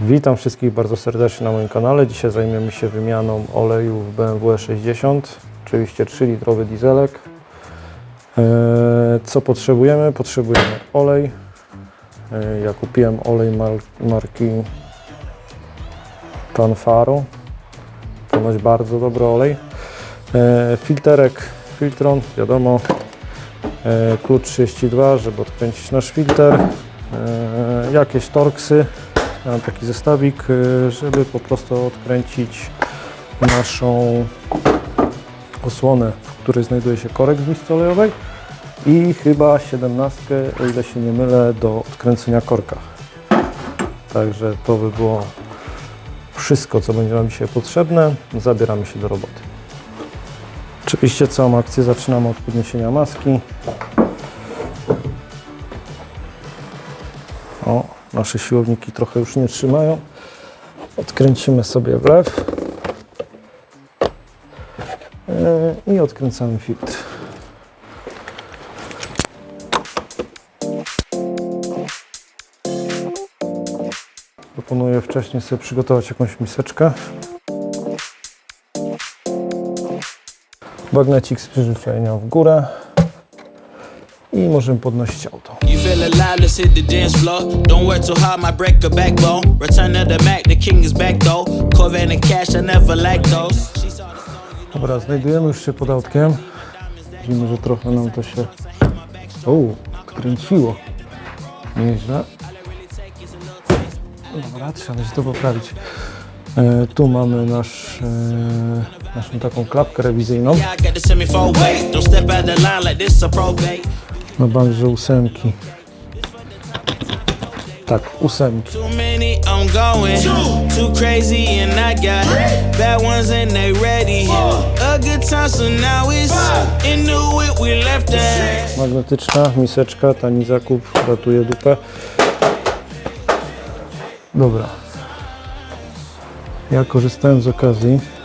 Witam wszystkich bardzo serdecznie na moim kanale. Dzisiaj zajmiemy się wymianą oleju w BMW 60, oczywiście 3-litrowy dieselek. Eee, Co potrzebujemy? Potrzebujemy olej. Eee, Ja kupiłem olej mar marki Canfaro. Ponoć bardzo dobry olej. Filterek Filtron, wiadomo. Klucz 32, żeby odkręcić nasz filtr. Eee, Jakieś torksy. Mam taki zestawik, y, żeby po prostu odkręcić naszą osłonę, w której znajduje się korek z misty olejowej i chyba 17, o ile się nie mylę, do odkręcenia korka. Także to by było wszystko, co będzie nam dzisiaj potrzebne. Zabieramy się do roboty. Oczywiście całą akcję zaczynamy od podniesienia maski. Nasze siłowniki trochę już nie trzymają. Odkręcimy sobie wlew Yy, i odkręcamy filtr. Proponuję wcześniej sobie przygotować jakąś miseczkę. Bagnecik z przyzwyczajenia w górę i możemy podnosić auto. Dobra, znajdujemy już się pod autkiem. Widzimy, że trochę nam to się o, kręciło. Nieźle. Dobra, trzeba będzie to poprawić. E, tu mamy nasz, e, naszą taką klapkę rewizyjną. The the. Na banże ósemki. Tak, ósemki. Too many, I'm going. Too crazy, and I got bad ones and they ready. A good time, so now it's into it, we left. Magnetyczna miseczka, tani zakup, ratuje dupę. Dobra. Ja korzystałem z okazji.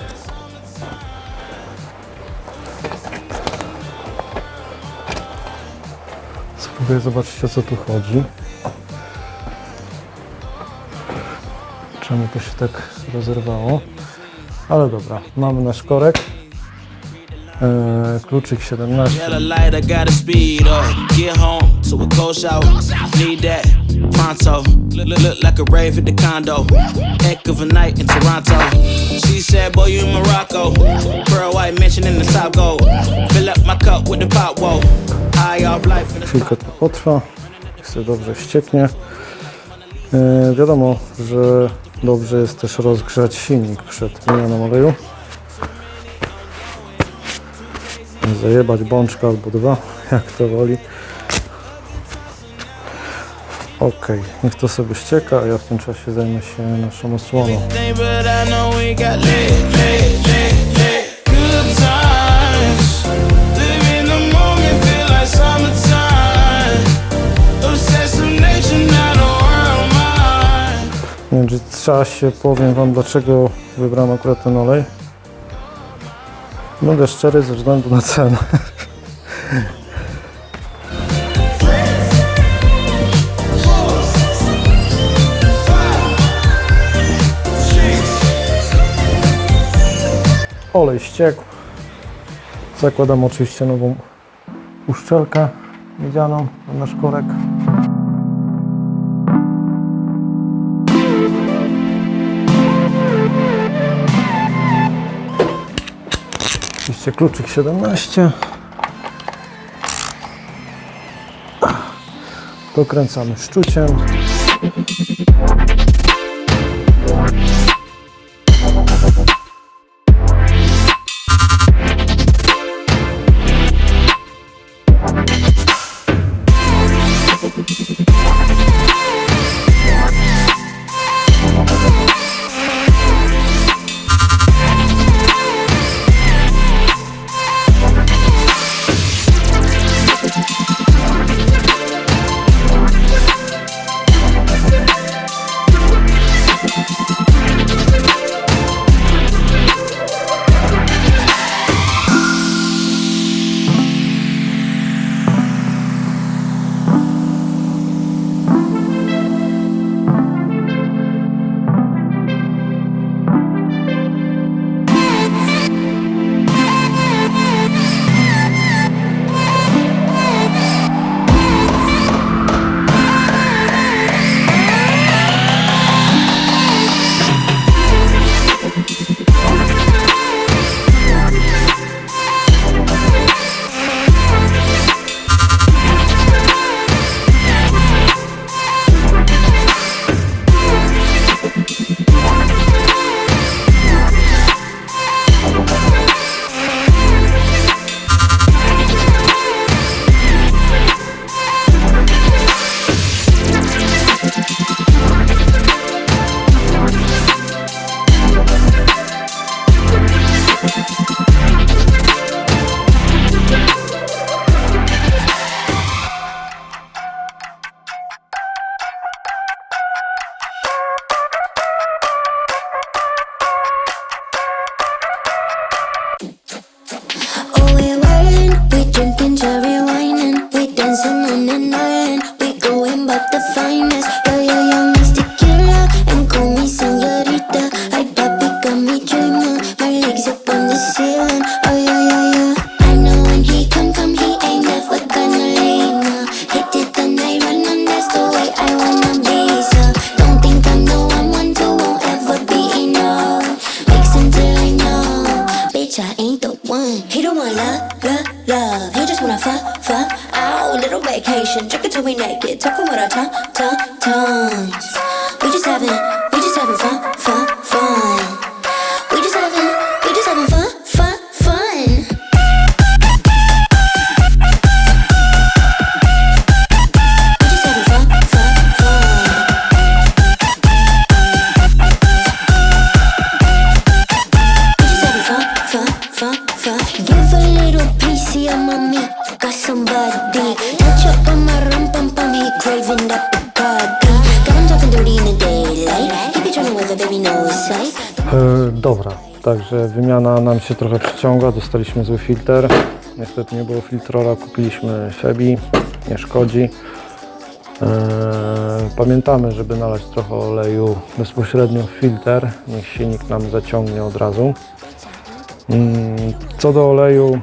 Spróbuję zobaczyć o co tu chodzi. Czemu to się tak rozerwało? Ale dobra, mamy nasz korek. Eee, kluczyk 17. Yellow light, I gotta speed up. Get home to a cold shower. Need that pronto. Look, look, look like a rave at the condo. Heck of a night in Toronto. She said, Boy, you in Morocco. Pearl white mention in the top gold. Fill up my cup with the pop, whoa. High off life in the to potrwa, sobie dobrze ścieknie. E, wiadomo, że dobrze jest też rozgrzać silnik przed wymianą oleju. Zajebać bączka albo dwa, jak to woli. Ok, niech to sobie ścieka, a ja w tym czasie zajmę się naszą osłoną. W międzyczasie powiem Wam, dlaczego wybrałem akurat ten olej. Będę szczery ze względu na cenę. Olej ściekł. Zakładam oczywiście nową uszczelkę miedzianą na nasz. Oczywiście kluczyk 17. Dokręcamy szczuciem. and pinch everyone till we naked, talking with our tongue, tongue, tongues. Wymiana nam się trochę przyciąga, dostaliśmy zły filtr. Niestety nie było filtrora, kupiliśmy Febi, nie szkodzi. E, pamiętamy, żeby nalać trochę oleju bezpośrednio w filtr, niech silnik nam zaciągnie od razu. Mm, Co do oleju,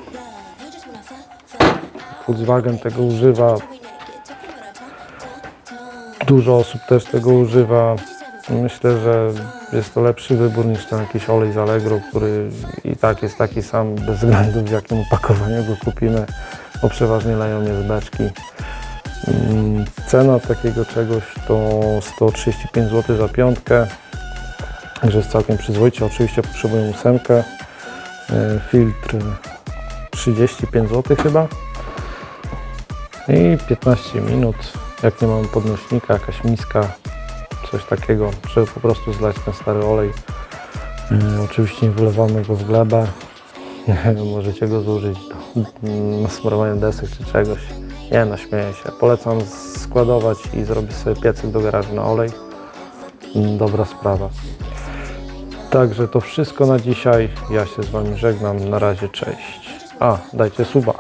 Volkswagen tego używa, dużo osób też tego używa. Myślę, że jest to lepszy wybór niż ten jakiś olej z Allegro, który i tak jest taki sam bez względu w jakim opakowaniu go kupimy, bo przeważnie leją je z beczki. Mm, Cena takiego czegoś to 135 zł za piątkę, także jest całkiem przyzwoicie. Oczywiście potrzebuję ósemkę, e, filtr 35 zł chyba i 15 minut. Jak nie mam podnośnika, jakaś miska, coś takiego, żeby po prostu zlać ten stary olej. Yy, oczywiście nie wylewamy go w glebę. Możecie go zużyć do mm, nasmarowania desek czy czegoś. Nie no, śmieję się. Polecam składować i zrobić sobie piecyk do garażu na olej. Mm, Dobra sprawa. Także to wszystko na dzisiaj. Ja się z Wami żegnam. Na razie, cześć. A, dajcie suba.